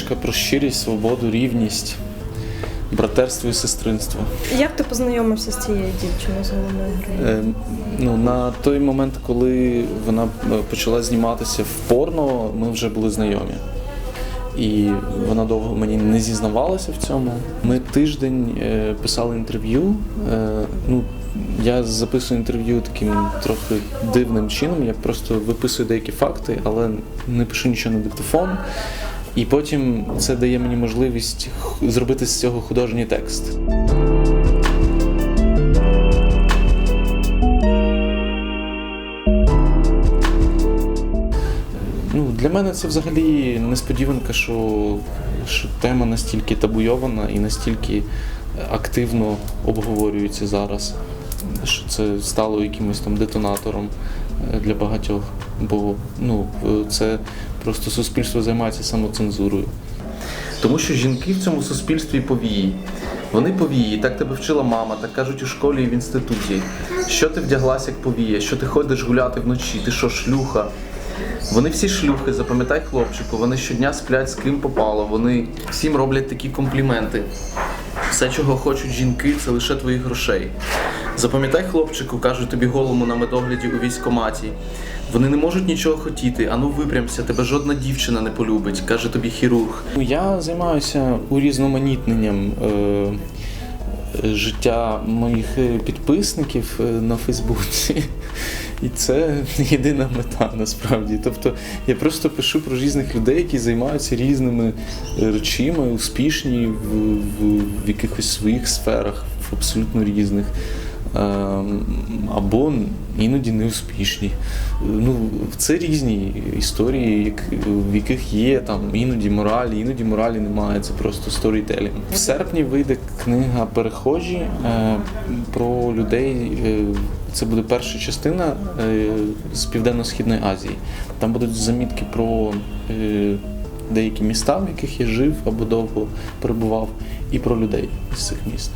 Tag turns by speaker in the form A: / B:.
A: книжка про щирість, свободу, рівність, братерство і сестринство.
B: Як ти познайомився з цією дівчиною з головною героїнею?
A: Е, ну, на той момент, коли вона е, почала зніматися в порно, ми вже були знайомі. І вона довго мені не зізнавалася в цьому. Ми тиждень е, писали інтерв'ю. Ну, я записую інтерв'ю таким трохи дивним чином. Я просто виписую деякі факти, але не пишу нічого на диктофон. І потім це дає мені можливість зробити з цього художній текст. Ну, для мене це взагалі несподіванка, що, що тема настільки табуйована і настільки активно обговорюється зараз, що це стало якимось там детонатором е, для багатьох. Бо ну, е, це просто суспільство займається самоцензурою. Тому що жінки в цьому суспільстві повії. Вони повії, так тебе вчила мама, так кажуть у школі і в інституті. Що ти вдяглася як повія, що ти ходиш гуляти вночі, ти що шлюха. Вони всі шлюхи, запам'ятай хлопчику, вони щодня сплять з ким попало, вони всім роблять такі компліменти. Все, чого хочуть жінки, це лише твоїх грошей. Запам'ятай хлопчику, кажуть тобі голому на медогляді у військкоматі. Вони не можуть нічого хотіти, ану випрямся, тебе жодна дівчина не полюбить, каже тобі хірург. Я займаюся урізноманітненням е, життя моїх е, підписників е, на Фейсбуці. І це єдина мета насправді. Тобто я просто пишу про різних людей, які займаються різними речами, речима, успішні в, в, в якихось своїх сферах, в абсолютно різних. Ем, Або іноді неуспішні. Ну, це різні історії, в яких є там іноді моралі, іноді моралі немає. Це просто сторітелінг. В серпні вийде книга Перехожі е, про людей. е, Це буде перша частина е, з Південно-Східної Азії. Там будуть замітки про деякі міста, в яких я жив або довго перебував, і про людей з цих міст.